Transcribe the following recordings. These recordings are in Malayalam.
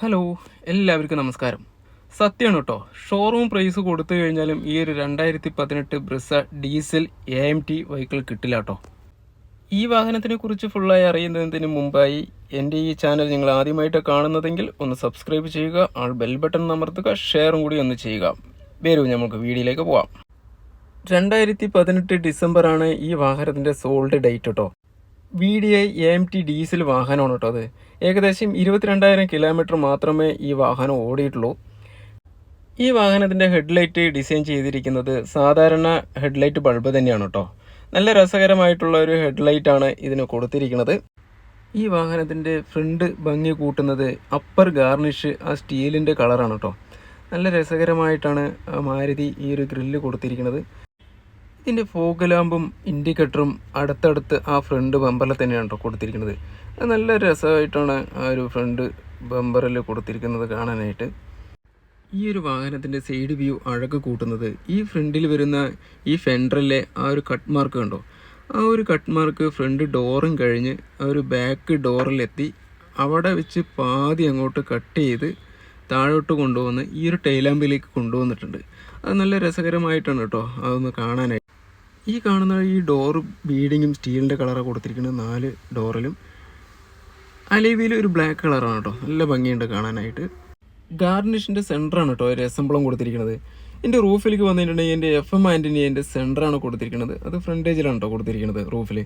ഹലോ എല്ലാവർക്കും നമസ്കാരം. സത്യമാണ് കേട്ടോ ഷോറൂം പ്രൈസ് കൊടുത്തു കഴിഞ്ഞാലും ഈ ഒരു രണ്ടായിരത്തി പതിനെട്ട് Brezza diesel A M T vehicle കിട്ടില്ല കേട്ടോ. ഈ വാഹനത്തിനെ കുറിച്ച് ഫുള്ളായി അറിയുന്നതിന് മുമ്പായി എന്റെ ഈ ചാനൽ നിങ്ങൾ ആദ്യമായിട്ട് കാണുന്നതെങ്കിൽ ഒന്ന് സബ്സ്ക്രൈബ് ചെയ്യുക ആൾ ബെൽ ബട്ടൺ അമർത്തുക ഷെയറും കൂടി ഒന്ന് ചെയ്യുക. വരൂ നമുക്ക് വീഡിയോയിലേക്ക് പോവാം. രണ്ടായിരത്തി പതിനെട്ട് ഡിസംബറാണ് ഈ വാഹനത്തിന്റെ സോൾഡ് ഡേറ്റ് കേട്ടോ. V D I M T diesel വാഹനമാണ് കേട്ടോ അത്. ഏകദേശം ഇരുപത്തിരണ്ടായിരം കിലോമീറ്റർ മാത്രമേ ഈ വാഹനം ഓടിയിട്ടുള്ളൂ. ഈ വാഹനത്തിന്റെ ഹെഡ്ലൈറ്റ് ഡിസൈൻ ചെയ്തിരിക്കുന്നത് സാധാരണ ഹെഡ്ലൈറ്റ് ബൾബ് തന്നെയാണ് കേട്ടോ. നല്ല രസകരമായിട്ടുള്ള ഒരു ഹെഡ്ലൈറ്റ് ആണ് ഇതിന് കൊടുത്തിരിക്കുന്നത്. ഈ വാഹനത്തിന്റെ ഫ്രണ്ട് ഭംഗി കൂട്ടുന്നത് അപ്പർ ഗാർണിഷ് ആ സ്റ്റീലിന്റെ കളറാണ് കേട്ടോ. നല്ല രസകരമായിട്ടാണ് മാരുതി ഈ ഒരു ഗ്രില്ല് കൊടുത്തിരിക്കുന്നത്. ഇതിന്റെ ഫോഗ് ലാമ്പും ഇൻഡിക്കേറ്ററും അടുത്തടുത്ത് ആ ഫ്രണ്ട് ബമ്പറിൽ തന്നെയാണ് കൊടുത്തിരിക്കുന്നത്. നല്ല രസമായിട്ടാണ് ആ ഒരു ഫ്രണ്ട് ബമ്പറിൽ കൊടുത്തിരിക്കുന്നത് കാണാനായിട്ട്. ഈ ഒരു വാഹനത്തിന്റെ സൈഡ് വ്യൂ അഴക് കൂട്ടുന്നത്. ഈ ഫ്രണ്ടിൽ വരുന്ന ഈ ഫെൻഡറിലെ ആ ഒരു കട്ട് മാർക്ക് കണ്ടോ? ആ ഒരു കട്ട് മാർക്ക് ഫ്രണ്ട് ഡോറും കഴിഞ്ഞ് ആ ഒരു ബാക്ക് ഡോറിലെത്തി അവിടെ വെച്ച് പാതി അങ്ങോട്ട് കട്ട് ചെയ്ത് താഴോട്ട് കൊണ്ടുവന്ന് ഈ ഒരു ടൈലാമ്പിലേക്ക് കൊണ്ടുവന്നിട്ടുണ്ട്. അത് നല്ല രസകരമായിട്ടാണ് കേട്ടോ അതൊന്ന് കാണാനായിട്ട് ഈ കാണുന്ന ഈ ഡോറ് ബീഡിങ്ങും സ്റ്റീലിന്റെ കളറാണ് കൊടുത്തിരിക്കുന്നത് നാല് ഡോറിലും അലേവിയിൽ ഒരു ബ്ലാക്ക് കളറാണ് കേട്ടോ നല്ല ഭംഗിയുണ്ട് കാണാനായിട്ട്. ഗാർണിഷിന്റെ സെന്ററാണ് കേട്ടോ ഒരു അസംബ്ലം കൊടുത്തിരിക്കുന്നത്. എന്റെ റൂഫിലേക്ക് വന്നിട്ടുണ്ടെങ്കിൽ എന്റെ എഫ് എം ആന്റിനി എന്റെ സെന്ററാണ് കൊടുത്തിരിക്കുന്നത്. അത് ഫ്രണ്ടേജിലാണ് കേട്ടോ കൊടുത്തിരിക്കുന്നത് റൂഫിൽ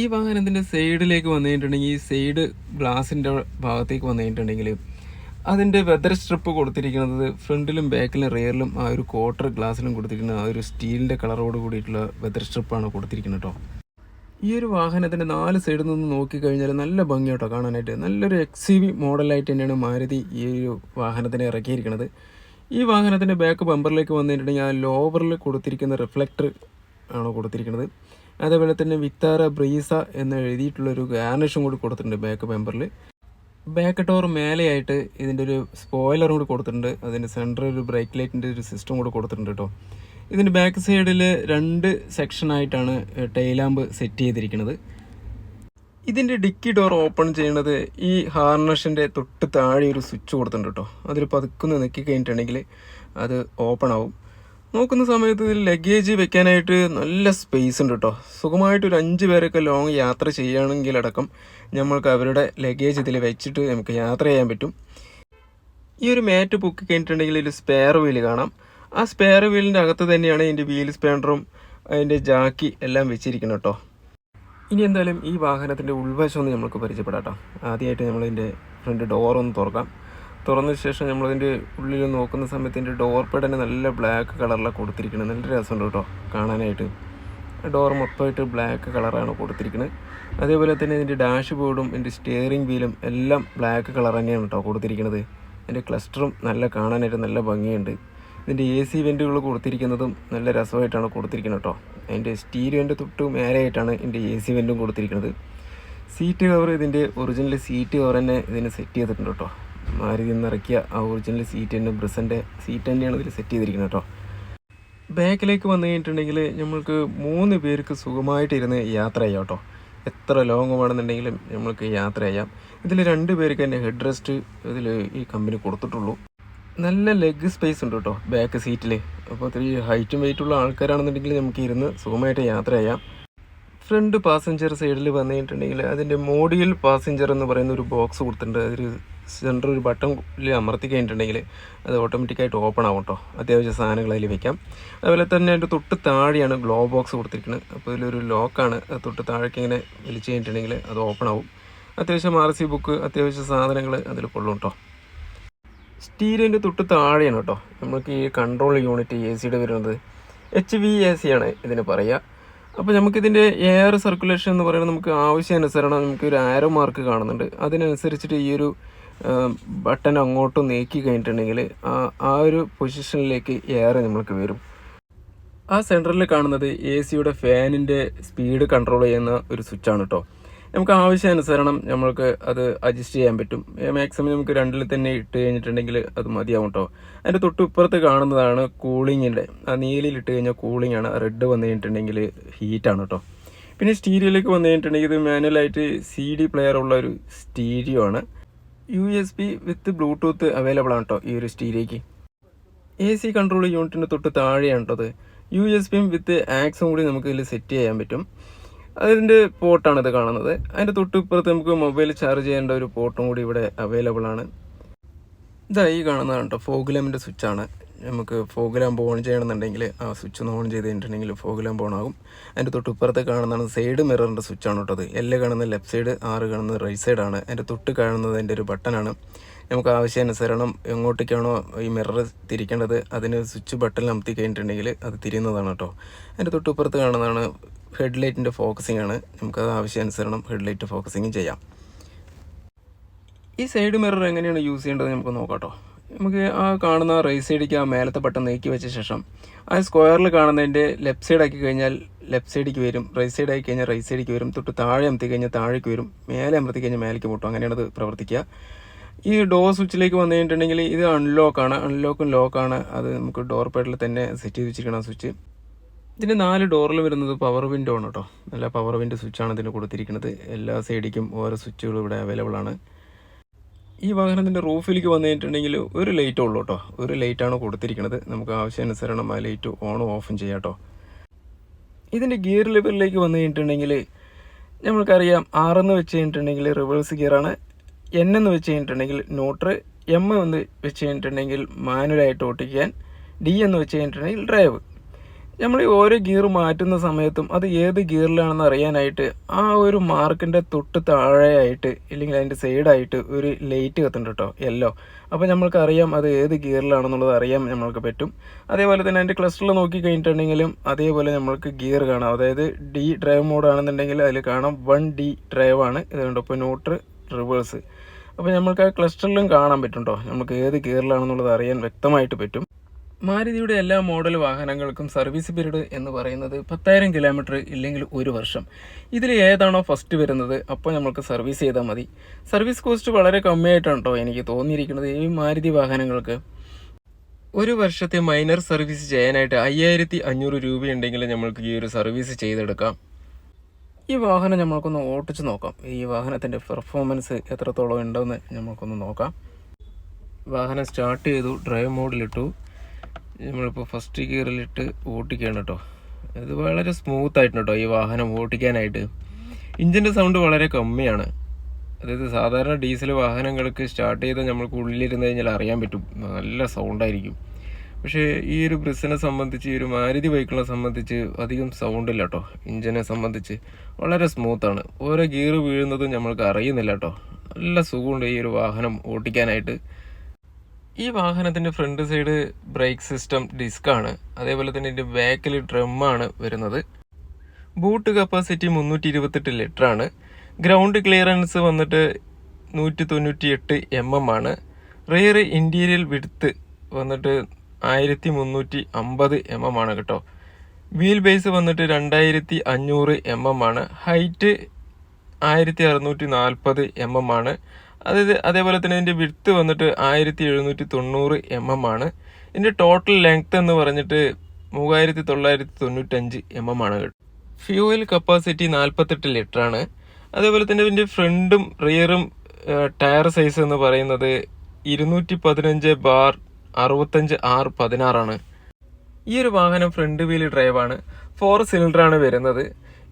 ഈ വാഹനത്തിന്റെ സൈഡിലേക്ക് വന്നിട്ടുണ്ടെങ്കിൽ ഈ സൈഡ് ഗ്ലാസിന്റെ ഭാഗത്തേക്ക് വന്നിട്ടുണ്ടെങ്കിൽ അതിന്റെ വെതർ സ്ട്രിപ്പ് കൊടുത്തിരിക്കുന്നത് ഫ്രണ്ടിലും ബാക്കിലും റിയറിലും ആ ഒരു ക്വാർട്ടർ ഗ്ലാസ്സിലും കൊടുത്തിരിക്കുന്ന ആ ഒരു സ്റ്റീലിന്റെ കളറോട് കൂടിയിട്ടുള്ള വെതർ സ്ട്രിപ്പാണ് കൊടുത്തിരിക്കുന്നത് കേട്ടോ ഈ ഒരു വാഹനത്തിന്റെ നാല് സൈഡിൽ നിന്ന് നോക്കിക്കഴിഞ്ഞാൽ നല്ല ഭംഗിയാട്ടോ കാണാനായിട്ട്. നല്ലൊരു എക്സ് വി മോഡലായിട്ട് തന്നെയാണ് മാരുതി ഈ ഒരു വാഹനത്തിനെ ഇറക്കിയിരിക്കുന്നത്. ഈ വാഹനത്തിന്റെ ബാക്ക് ബമ്പറിലേക്ക് വന്നിട്ടുണ്ടെങ്കിൽ ആ ലോവറിൽ കൊടുത്തിരിക്കുന്ന റിഫ്ലക്ടർ ആണ് കൊടുത്തിരിക്കുന്നത്. അതേപോലെ തന്നെ വിത്താര ബ്രീസ എന്ന് എഴുതിയിട്ടുള്ളൊരു ഗാർണിഷും കൂടി കൊടുത്തിട്ടുണ്ട് ബാക്ക് ബമ്പറിൽ ബാക്ക് ഡോർ മേലെയായിട്ട് ഇതിന്റെ ഒരു സ്പോയിലറും കൂടി കൊടുത്തിട്ടുണ്ട്. അതിന്റെ സെന്ററിൽ ഒരു ബ്രേക്ക് ലൈറ്റിന്റെ ഒരു സിസ്റ്റം കൂടി കൊടുത്തിട്ടുണ്ട് കേട്ടോ ഇതിന്റെ ബാക്ക് സൈഡിൽ രണ്ട് സെക്ഷനായിട്ടാണ് ടൈലാമ്പ് സെറ്റ് ചെയ്തിരിക്കുന്നത്. ഇതിന്റെ ഡിക്കി ഡോർ ഓപ്പൺ ചെയ്യണത് ഈ ഹാർനഷിന്റെ തൊട്ട് താഴെ ഒരു സ്വിച്ച് കൊടുത്തിട്ടുണ്ട് കേട്ടോ അതിൽ പതുക്കുന്ന നിൽക്കി കഴിഞ്ഞിട്ടുണ്ടെങ്കിൽ അത് ഓപ്പൺ ആവും. നോക്കുന്ന സമയത്ത് ഇതിൽ ലഗേജ് വെക്കാനായിട്ട് നല്ല സ്പേസ് ഉണ്ട് കേട്ടോ സുഖമായിട്ട് ഒരു അഞ്ച് പേരൊക്കെ ലോങ് യാത്ര ചെയ്യുകയാണെങ്കിൽ അടക്കം നമ്മൾക്ക് അവരുടെ ലഗേജ് ഇതിൽ വെച്ചിട്ട് നമുക്ക് യാത്ര ചെയ്യാൻ പറ്റും. ഈ ഒരു മാറ്റ് ബുക്ക് കഴിഞ്ഞിട്ടുണ്ടെങ്കിൽ ഒരു സ്പെയർ വീൽ കാണാം. ആ സ്പെയർ വീലിന്റെ അകത്ത് തന്നെയാണ് ഇതിന്റെ വീൽ സ്പാൻഡറും അതിന്റെ ജാക്കി എല്ലാം വെച്ചിരിക്കുന്നത് കേട്ടോ. ഇനി എന്തായാലും ഈ വാഹനത്തിന്റെ ഉൾവശം ഒന്ന് നമുക്ക് പരിചയപ്പെടാം ആദ്യമായിട്ട് നമ്മളിതിന്റെ ഫ്രണ്ട് ഡോറൊന്ന് തുറക്കാം. തുറന്ന ശേഷം നമ്മളതിന്റെ ഉള്ളിൽ നോക്കുന്ന സമയത്ത് ഇതിന്റെ ഡോർ പെടന് നല്ല ബ്ലാക്ക് കളറിലാണ് കൊടുത്തിരിക്കുന്നത് നല്ല രസമുണ്ട് കേട്ടോ കാണാനായിട്ട്. ഡോർ മൊത്തമായിട്ട് ബ്ലാക്ക് കളറാണ് കൊടുത്തിരിക്കുന്നത് അതേപോലെ തന്നെ ഇതിന്റെ ഡാഷ് ബോർഡും ഇതിന്റെ സ്റ്റിയറിംഗ് വീലും എല്ലാം ബ്ലാക്ക് കളർ തന്നെയാണ് കേട്ടോ കൊടുത്തിരിക്കുന്നത് ഇതിന്റെ ക്ലസ്റ്ററും നല്ല കാണാനായിട്ട് നല്ല ഭംഗിയുണ്ട്. ഇതിന്റെ എ സി വെന്റുകൾ കൊടുത്തിരിക്കുന്നതും നല്ല രസമായിട്ടാണ് കൊടുത്തിരിക്കുന്നത് കേട്ടോ അതിന്റെ സ്റ്റീരിയോന്റെ തൊട്ട് മേലെയായിട്ടാണ് ഇതിന്റെ എ സി വെന്റും കൊടുത്തിരിക്കുന്നത് സീറ്റ് കവർ ഇതിന്റെ ഒറിജിനൽ സീറ്റ് കവർ തന്നെ ഇതിന് സെറ്റ് ചെയ്തിട്ടുണ്ട് കേട്ടോ മാരുതി നിന്നിറക്കിയ ആ ഒറിജിനൽ സീറ്റ് തന്നെ ബ്രിസന്റെ സീറ്റ് തന്നെയാണ് ഇതിൽ സെറ്റ് ചെയ്തിരിക്കുന്നത് കേട്ടോ ബാക്കിലേക്ക് വന്നു കഴിഞ്ഞിട്ടുണ്ടെങ്കിൽ നമ്മൾക്ക് മൂന്ന് പേർക്ക് സുഖമായിട്ടിരുന്ന് യാത്ര ചെയ്യാം കേട്ടോ. എത്ര ലോങ് വേണമെന്നുണ്ടെങ്കിലും നമ്മൾക്ക് യാത്ര ചെയ്യാം. ഇതിൽ രണ്ട് പേർക്ക് തന്നെ ഹെഡ് റെസ്റ്റ് ഇതിൽ ഈ കമ്പനി കൊടുത്തിട്ടുള്ളൂ. നല്ല ലെഗ് സ്പേസ് ഉണ്ട് കേട്ടോ ബാക്ക് സീറ്റിൽ അപ്പോൾ ഇത്തിരി ഹൈറ്റും വെയിറ്റുള്ള ആൾക്കാരാണെന്നുണ്ടെങ്കിൽ നമുക്ക് ഇരുന്ന് സുഖമായിട്ട് യാത്ര ചെയ്യാം. ഫ്രണ്ട് പാസഞ്ചർ സൈഡിൽ വന്നു കഴിഞ്ഞിട്ടുണ്ടെങ്കിൽ അതിന്റെ മോഡിയൽ പാസഞ്ചർ എന്ന് പറയുന്ന ഒരു ബോക്സ് കൊടുത്തിട്ടുണ്ട്. അതിൽ സെന്റർ ഒരു ബട്ടണിൽ അമർത്തി കഴിഞ്ഞിട്ടുണ്ടെങ്കിൽ അത് ഓട്ടോമാറ്റിക്കായിട്ട് ഓപ്പൺ ആവും കേട്ടോ. അത്യാവശ്യം സാധനങ്ങൾ അതിൽ വെക്കാം. അതുപോലെ തന്നെ അതിന്റെ തൊട്ട് താഴെയാണ് ഗ്ലോ ബോക്സ് കൊടുത്തിരിക്കുന്നത്. അപ്പോൾ ഇതിലൊരു ലോക്കാണ്. തൊട്ട് താഴേക്ക് ഇങ്ങനെ വലിച്ചു കഴിഞ്ഞിട്ടുണ്ടെങ്കിൽ അത് ഓപ്പൺ ആവും. അത്യാവശ്യം ആർ സി ബുക്ക് അത്യാവശ്യം സാധനങ്ങൾ അതിൽ കൊള്ളും കേട്ടോ. സ്റ്റീരിയോന്റെ തൊട്ട് താഴെയാണ് കേട്ടോ. നമുക്ക് ഈ കൺട്രോൾ യൂണിറ്റ് എ സിയുടെ വരുന്നത്. എച്ച് വി എ സി ആണ് ഇതിന് പറയുക. അപ്പോൾ നമുക്കിതിന്റെ എയർ സർക്കുലേഷൻ എന്ന് പറയുന്നത് നമുക്ക് ആവശ്യാനുസരണം നമുക്ക് ഒരു ആരോ മാർക്ക് കാണുന്നുണ്ട്. അതിനനുസരിച്ചിട്ട് ഈ ഒരു ബട്ടൺ അങ്ങോട്ട് നീക്കി കഴിഞ്ഞിട്ടുണ്ടെങ്കിൽ ആ ഒരു പൊസിഷനിലേക്ക് എയർ നമ്മൾക്ക് വരും. ആ സെന്ററിൽ കാണുന്നത് എ സിയുടെ ഫാനിന്റെ സ്പീഡ് കൺട്രോൾ ചെയ്യുന്ന ഒരു സ്വിച്ചാണ് കേട്ടോ നമുക്ക് ആവശ്യാനുസരണം നമ്മൾക്ക് അത് അഡ്ജസ്റ്റ് ചെയ്യാൻ പറ്റും. മാക്സിമം നമുക്ക് രണ്ടിൽ തന്നെ ഇട്ട് കഴിഞ്ഞിട്ടുണ്ടെങ്കിൽ അത് മതിയാവും കേട്ടോ അതിന്റെ തൊട്ടിപ്പുറത്ത് കാണുന്നതാണ് കൂളിങ്ങിന്റെ ആ നീലിൽ ഇട്ട് കഴിഞ്ഞാൽ കൂളിംഗ് ആണ്. റെഡ് വന്നു കഴിഞ്ഞിട്ടുണ്ടെങ്കിൽ ഹീറ്റാണ് കേട്ടോ പിന്നെ സ്റ്റീരിയോയിലേക്ക് വന്നു കഴിഞ്ഞിട്ടുണ്ടെങ്കിൽ ഇത് മാനുവലായിട്ട് സി ഡി പ്ലെയർ ഉള്ള ഒരു സ്റ്റീരിയോ ആണ്. U S B with Bluetooth available ആണ് കേട്ടോ ഈ ഒരു സ്റ്റീലേക്ക് എ സി കൺട്രോൾ യൂണിറ്റിന് തൊട്ട് താഴെയാണ് കേട്ടോ അത്. യു എസ് ബിയും വിത്ത് ആക്സും കൂടി നമുക്ക് ഇതിൽ സെറ്റ് ചെയ്യാൻ പറ്റും. അതിന്റെ പോർട്ടാണ് ഇത് കാണുന്നത്. അതിന്റെ തൊട്ടിപ്പുറത്ത് നമുക്ക് മൊബൈൽ ചാർജ് ചെയ്യേണ്ട ഒരു പോർട്ടും കൂടി ഇവിടെ അവൈലബിൾ ആണ്. ഇതാ ഈ കാണുന്നതാണ് കേട്ടോ ഫോഗ് സ്വിച്ചാണ് നമുക്ക് ഫോഗ് ലാമ്പ് ഓൺ ചെയ്യണമെന്നുണ്ടെങ്കിൽ ആ സ്വിച്ച് ഒന്ന് ഓൺ ചെയ്ത് കഴിഞ്ഞിട്ടുണ്ടെങ്കിൽ ഫോഗ് ലാമ്പ് ഓൺ ആകും. അതിന്റെ കാണുന്നതാണ് സൈഡ് മിററിന്റെ സ്വിച്ചാണ് കേട്ടത് എല്ല് കാണുന്ന ലെഫ്റ്റ് സൈഡ് ആറ് കാണുന്നത് റൈറ്റ് സൈഡാണ് അതിന്റെ തൊട്ട് കാണുന്നത് അതിന്റെ ഒരു ബട്ടനാണ് നമുക്ക് ആവശ്യാനുസരണം എങ്ങോട്ടേക്കാണോ ഈ മിറർ തിരിക്കേണ്ടത് അതിന് സ്വിച്ച് ബട്ടൺ അമർത്തി കഴിഞ്ഞിട്ടുണ്ടെങ്കിൽ അത് തിരിയുന്നതാണ് കേട്ടോ. അതിന്റെ തൊട്ട് ഇപ്പുറത്ത് കാണുന്നതാണ് ഹെഡ്ലൈറ്റിന്റെ ഫോക്കസിംഗ് ആണ്. നമുക്കത് ആവശ്യാനുസരണം ഹെഡ്ലൈറ്റ് ഫോക്കസിങ് ചെയ്യാം. ഈ സൈഡ് മിറർ എങ്ങനെയാണ് യൂസ് ചെയ്യേണ്ടത് നമുക്ക് നോക്കാം കേട്ടോ. നമുക്ക് ആ കാണുന്ന റൈറ്റ് സൈഡിലേക്ക് ആ മേലത്തെ ബട്ടൺ നീക്കി വെച്ച ശേഷം ആ സ്ക്വയറിൽ കാണുന്നതിന്റെ ലെഫ്റ്റ് സൈഡ് ആക്കി കഴിഞ്ഞാൽ ലെഫ്റ്റ് സൈഡിലേക്ക് വരും റൈറ്റ് സൈഡ് ആക്കി കഴിഞ്ഞാൽ റൈറ്റ് സൈഡിലേക്ക് വരും തൊട്ട് താഴെ അമർത്തി കഴിഞ്ഞാൽ താഴേക്ക് വരും മേലെ അമർത്തി കഴിഞ്ഞാൽ മേലേക്ക് പൊട്ടും. അങ്ങനെയാണ് അത് പ്രവർത്തിക്കുക. ഈ ഡോർ സ്വിച്ചിലേക്ക് വന്നു കഴിഞ്ഞിട്ടുണ്ടെങ്കിൽ ഇത് അൺലോക്കാണ് അൺലോക്കും ലോക്കാണ് അത് നമുക്ക് ഡോർ പേഡിൽ തന്നെ സെറ്റ് ചെയ്ത് വെച്ചിരിക്കണം സ്വിച്ച് ഇതിന്റെ നാല് ഡോറിൽ വരുന്നത് പവർ വിൻഡോ ആണ് കേട്ടോ നല്ല പവർ വിൻഡോ സ്വിച്ചാണ് ഇതിന് കൊടുത്തിരിക്കുന്നത്. എല്ലാ സൈഡിക്കും ഓരോ സ്വിച്ചുകളും ഇവിടെ അവൈലബിൾ ആണ്. ഈ വാഹനത്തിന്റെ റൂഫിലേക്ക് വന്നു കഴിഞ്ഞിട്ടുണ്ടെങ്കിൽ ഒരു ലൈറ്റേ ഉള്ളൂ കേട്ടോ ഒരു ലൈറ്റാണ് കൊടുത്തിരിക്കുന്നത് നമുക്ക് ആവശ്യാനുസരണം ആ ലൈറ്റ് ഓണും ഓഫും ചെയ്യാം കേട്ടോ ഇതിന്റെ ഗിയർ ലെവലിലേക്ക് വന്നു കഴിഞ്ഞിട്ടുണ്ടെങ്കിൽ നമ്മൾക്കറിയാം ആറെന്ന് വെച്ച് കഴിഞ്ഞിട്ടുണ്ടെങ്കിൽ റിവേഴ്സ് ഗിയറാണ് എൻ എന്ന് വെച്ച് കഴിഞ്ഞിട്ടുണ്ടെങ്കിൽ ന്യൂട്രൽ എം എന്ന് വെച്ച് കഴിഞ്ഞിട്ടുണ്ടെങ്കിൽ മാനുവലായിട്ട് ഓട്ടിക്കാൻ. ഡി എന്ന് വെച്ച് കഴിഞ്ഞിട്ടുണ്ടെങ്കിൽ ഡ്രൈവ് നമ്മൾ ഓരോ ഗിയർ മാറ്റുന്ന സമയത്തും അത് ഏത് ഗിയറിലാണെന്ന് അറിയാനായിട്ട് ആ ഒരു മാർക്കിന്റെ തൊട്ട് താഴെയായിട്ട് ഇല്ലെങ്കിൽ അതിന്റെ സൈഡായിട്ട് ഒരു ലൈറ്റ് കത്തുന്നുണ്ട് കേട്ടോ യെല്ലോ അപ്പോൾ നമ്മൾക്ക് അറിയാം അത് ഏത് ഗിയറിലാണെന്നുള്ളത് അറിയാൻ നമ്മൾക്ക് പറ്റും. അതേപോലെ തന്നെ അതിന്റെ ക്ലസ്റ്ററിൽ നോക്കി കഴിഞ്ഞിട്ടുണ്ടെങ്കിലും അതേപോലെ നമ്മൾക്ക് ഗിയർ കാണാം. അതായത് ഡി ഡ്രൈവ് മോഡാണെന്നുണ്ടെങ്കിൽ അതിൽ കാണാം വൺ ഡി ഡ്രൈവ് ആണ്. ഇതുകൊണ്ട് ഇപ്പോൾ ന്യൂട്രൽ റിവേഴ്സ് അപ്പോൾ നമ്മൾക്ക് ആ ക്ലസ്റ്ററിലും കാണാൻ പറ്റും കേട്ടോ നമുക്ക് ഏത് ഗിയറിലാണെന്നുള്ളത് അറിയാൻ വ്യക്തമായിട്ട് പറ്റും. മാരുതിയുടെ എല്ലാ മോഡൽ വാഹനങ്ങൾക്കും സർവീസ് പീരീഡ് എന്ന് പറയുന്നത് പത്തായിരം കിലോമീറ്റർ ഇല്ലെങ്കിൽ ഒരു വർഷം. ഇതിൽ ഏതാണോ ഫസ്റ്റ് വരുന്നത് അപ്പോൾ നമുക്ക് സർവീസ് ചെയ്താൽ മതി. സർവീസ് കോസ്റ്റ് വളരെ കമ്മിയായിട്ടാണ് കേട്ടോ എനിക്ക് തോന്നിയിരിക്കുന്നത് ഈ മാരുതി വാഹനങ്ങൾക്ക്. ഒരു വർഷത്തെ മൈനർ സർവീസ് ചെയ്യാനായിട്ട് അയ്യായിരത്തി അഞ്ഞൂറ് രൂപയുണ്ടെങ്കിൽ നമ്മൾക്ക് ഈ ഒരു സർവീസ് ചെയ്തെടുക്കാം. ഈ വാഹനം നമ്മൾക്കൊന്ന് ഓട്ടിച്ച് നോക്കാം. ഈ വാഹനത്തിന്റെ പെർഫോമൻസ് എത്രത്തോളം ഉണ്ടെന്ന് നമ്മൾക്കൊന്ന് നോക്കാം. വാഹനം സ്റ്റാർട്ട് ചെയ്തു ഡ്രൈവ് മോഡിലിട്ടു നമ്മളിപ്പോൾ ഫസ്റ്റ് ഗിയറിലിട്ട് ഓട്ടിക്കുകയാണ് കേട്ടോ ഇത് വളരെ സ്മൂത്ത് ആയിട്ടുണ്ട് കേട്ടോ ഈ വാഹനം ഓട്ടിക്കാനായിട്ട്. ഇഞ്ചിന്റെ സൗണ്ട് വളരെ കമ്മിയാണ്. അതായത് സാധാരണ ഡീസൽ വാഹനങ്ങൾക്ക് സ്റ്റാർട്ട് ചെയ്ത് നമ്മൾക്ക് ഉള്ളിലിരുന്ന് കഴിഞ്ഞാൽ അറിയാൻ പറ്റും. നല്ല സൗണ്ടായിരിക്കും പക്ഷേ ഈ ഒരു ബ്രിസിനെ സംബന്ധിച്ച് ഈ ഒരു മാരുതി ബൈക്കിനെ സംബന്ധിച്ച് അധികം സൗണ്ട് ഇല്ല കേട്ടോ ഇഞ്ചിനെ സംബന്ധിച്ച് വളരെ സ്മൂത്താണ് ഓരോ ഗിയർ വീഴുന്നതും നമ്മൾക്ക് അറിയുന്നില്ല കേട്ടോ നല്ല സുഖമുണ്ട് ഈ ഒരു വാഹനം ഓട്ടിക്കാനായിട്ട്. ഈ വാഹനത്തിന്റെ ഫ്രണ്ട് സൈഡ് ബ്രേക്ക് സിസ്റ്റം ഡിസ്കാണ് അതേപോലെ തന്നെ ഇതിന്റെ ബാക്കിൽ ഡ്രമ്മാണ് വരുന്നത്. ബൂട്ട് കപ്പാസിറ്റി മുന്നൂറ്റി ഇരുപത്തെട്ട് ലിറ്ററാണ് ഗ്രൗണ്ട് ക്ലിയറൻസ് വന്നിട്ട് നൂറ്റി തൊണ്ണൂറ്റി എട്ട് എം എം ആണ്. റിയർ ഇന്റീരിയൽ വിടുത്ത് വന്നിട്ട് ആയിരത്തി മുന്നൂറ്റി അമ്പത് എം എം ആണ് കേട്ടോ. വീൽ ബേസ് വന്നിട്ട് രണ്ടായിരത്തി അഞ്ഞൂറ് എം എം ആണ്. ഹൈറ്റ് ആയിരത്തി അറുന്നൂറ്റി നാൽപ്പത് എം എം ആണ്. അതായത് അതേപോലെ തന്നെ ഇതിന്റെ വിട്ത്ത് വന്നിട്ട് ആയിരത്തി എഴുന്നൂറ്റി തൊണ്ണൂറ് എം എം ആണ്. ഇതിന്റെ ടോട്ടൽ ലെങ്ത് എന്ന് പറഞ്ഞിട്ട് മൂവായിരത്തി തൊള്ളായിരത്തി തൊണ്ണൂറ്റഞ്ച് എം എം ആണ് ഫ്യൂവൽ കപ്പാസിറ്റി നാൽപ്പത്തെട്ട് ലിറ്റർ ആണ്. അതേപോലെ തന്നെ ഇതിന്റെ ഫ്രണ്ടും റിയറും ടയർ സൈസ് എന്ന് പറയുന്നത് ഇരുന്നൂറ്റി പതിനഞ്ച് ബാർ അറുപത്തഞ്ച് ആർ പതിനാറാണ് ഈ ഒരു വാഹനം ഫ്രണ്ട് വീൽ ഡ്രൈവാണ് ഫോർ സിലിണ്ടറാണ് വരുന്നത്.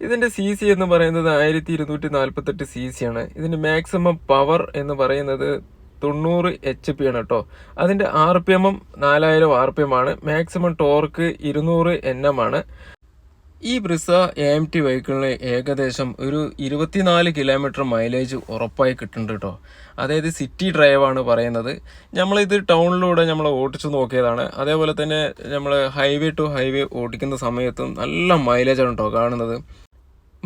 ഇതിന്റെ സി സി എന്ന് പറയുന്നത് ആയിരത്തി ഇരുന്നൂറ്റി നാൽപ്പത്തെട്ട് സി സി ആണ്. ഇതിന്റെ മാക്സിമം പവർ എന്ന് പറയുന്നത് തൊണ്ണൂറ് എച്ച് പി ആണ് കേട്ടോ അതിന്റെ ആർ പി എമ്മും നാലായിരം ആർ പി എം ആണ്. മാക്സിമം ടോർക്ക് ഇരുന്നൂറ് എൻ എം ആണ്. ഈ ബ്രിസ എം ടി വെഹിക്കിളിന് ഏകദേശം ഒരു ഇരുപത്തിനാല് കിലോമീറ്റർ മൈലേജ് ഉറപ്പായി കിട്ടുന്നുണ്ട് കേട്ടോ അതായത് സിറ്റി ഡ്രൈവാണ് പറയുന്നത്. നമ്മളിത് ടൗണിലൂടെ നമ്മൾ ഓടിച്ചു നോക്കിയതാണ്. അതേപോലെ തന്നെ നമ്മൾ ഹൈവേ ടു ഹൈവേ ഓടിക്കുന്ന സമയത്തും നല്ല മൈലേജാണ് കേട്ടോ കാണുന്നത്.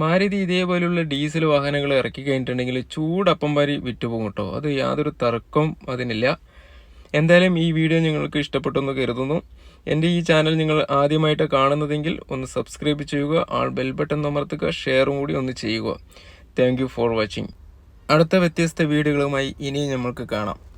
മാരുതി ഇതേപോലെയുള്ള ഡീസൽ വാഹനങ്ങൾ ഇറക്കി കഴിഞ്ഞിട്ടുണ്ടെങ്കിൽ ചൂടപ്പം വരി വിറ്റുപോകും കേട്ടോ. അത് യാതൊരു തർക്കവും അതിനില്ല. എന്തായാലും ഈ വീഡിയോ നിങ്ങൾക്ക് ഇഷ്ടപ്പെട്ടെന്ന് കരുതുന്നു. എന്റെ ഈ ചാനൽ നിങ്ങൾ ആദ്യമായിട്ട് കാണുന്നതെങ്കിൽ ഒന്ന് സബ്സ്ക്രൈബ് ചെയ്യുക ആൾ ബെൽ ബട്ടൺ അമർത്തുക ഷെയറും കൂടി ഒന്ന് ചെയ്യുക. താങ്ക് ഫോർ വാച്ചിങ് അടുത്ത വ്യത്യസ്ത വീഡിയോകളുമായി ഇനിയും നമ്മൾക്ക് കാണാം.